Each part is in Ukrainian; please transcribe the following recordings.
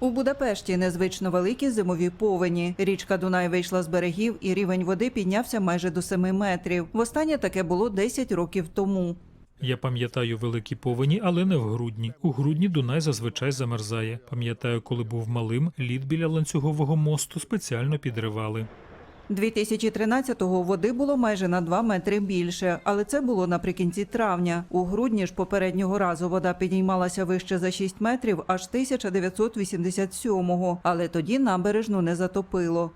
У Будапешті незвично великі зимові повені. Річка Дунай вийшла з берегів, і рівень води піднявся майже до 7 метрів. Востаннє таке було 10 років тому. Я пам'ятаю великі повені, але не в грудні. У грудні Дунай зазвичай замерзає. Пам'ятаю, коли був малим, лід біля ланцюгового мосту спеціально підривали. 2013-го води було майже на 2 метри більше, але це було наприкінці травня. У грудні ж попереднього разу вода підіймалася вище за 6 метрів аж 1987-го, але тоді набережну не затопило.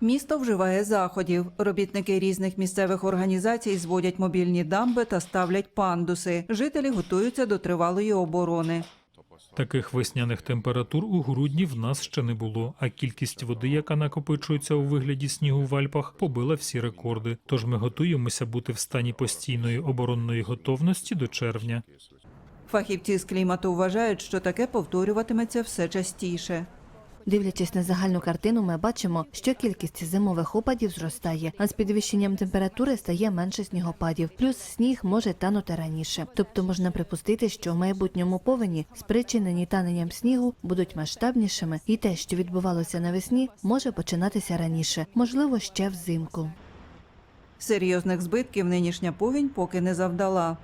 Місто вживає заходів. Робітники різних місцевих організацій зводять мобільні дамби та ставлять пандуси. Жителі готуються до тривалої оборони. Таких весняних температур у грудні в нас ще не було, а кількість води, яка накопичується у вигляді снігу в Альпах, побила всі рекорди. Тож ми готуємося бути в стані постійної оборонної готовності до червня. Фахівці з клімату вважають, що таке повторюватиметься все частіше. Дивлячись на загальну картину, ми бачимо, що кількість зимових опадів зростає, а з підвищенням температури стає менше снігопадів. Плюс сніг може танути раніше. Тобто можна припустити, що в майбутньому повені, спричинені таненням снігу, будуть масштабнішими, і те, що відбувалося навесні, може починатися раніше, можливо, ще взимку. Серйозних збитків нинішня повінь поки не завдала.